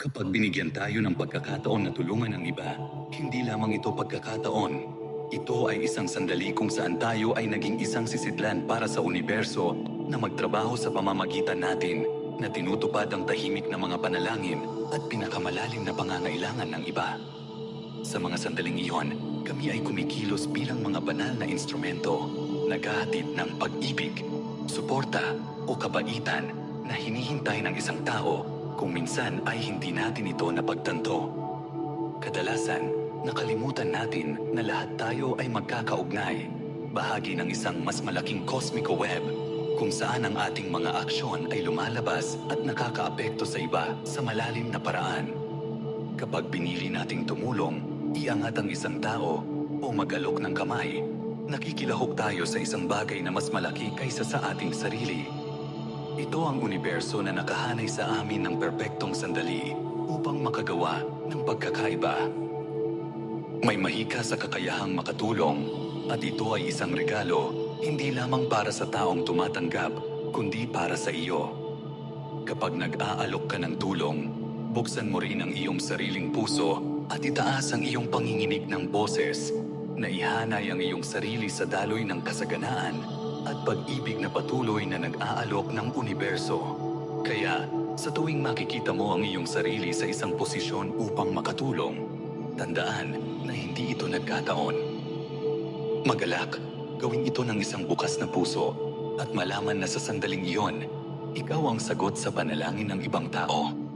Kapag binigyan tayo ng pagkakataon na tulungan ang iba, hindi lamang ito pagkakataon. Ito ay isang sandali kung saan tayo ay naging isang sisidlan para sa universo na magtrabaho sa pamamagitan natin na tinutupad ang tahimik na mga panalangin at pinakamalalim na pangangailangan ng iba. Sa mga sandaling iyon, kami ay kumikilos bilang mga banal na instrumento, naghahatid ng pag-ibig, suporta o kabaitan na hinihintay ng isang tao kung minsan ay hindi natin ito napagtanto. Kadalasan, nakalimutan natin na lahat tayo ay magkakaugnay, bahagi ng isang mas malaking cosmic web kung saan ang ating mga aksyon ay lumalabas at nakakaapekto sa iba sa malalim na paraan. Kapag pinili nating tumulong, iangat ang isang tao o mag-alok ng kamay, nakikilahok tayo sa isang bagay na mas malaki kaysa sa ating sarili. Ito ang universo na nakahanay sa amin ng perpektong sandali upang makagawa ng pagkakaiba. May mahika sa kakayahang makatulong at ito ay isang regalo hindi lamang para sa taong tumatanggap kundi para sa iyo. Kapag nag-aalok ka ng tulong, buksan mo rin ang iyong sariling puso at itaas ang iyong panginginig ng boses na ihanay ang iyong sarili sa daloy ng kasaganaan at pag-ibig na patuloy na nag-aalok ng universo. Kaya, sa tuwing makikita mo ang iyong sarili sa isang posisyon upang makatulong, tandaan na hindi ito nagkataon. Magalak, gawin ito ng isang bukas na puso at malaman na sa sandaling iyon, ikaw ang sagot sa panalangin ng ibang tao.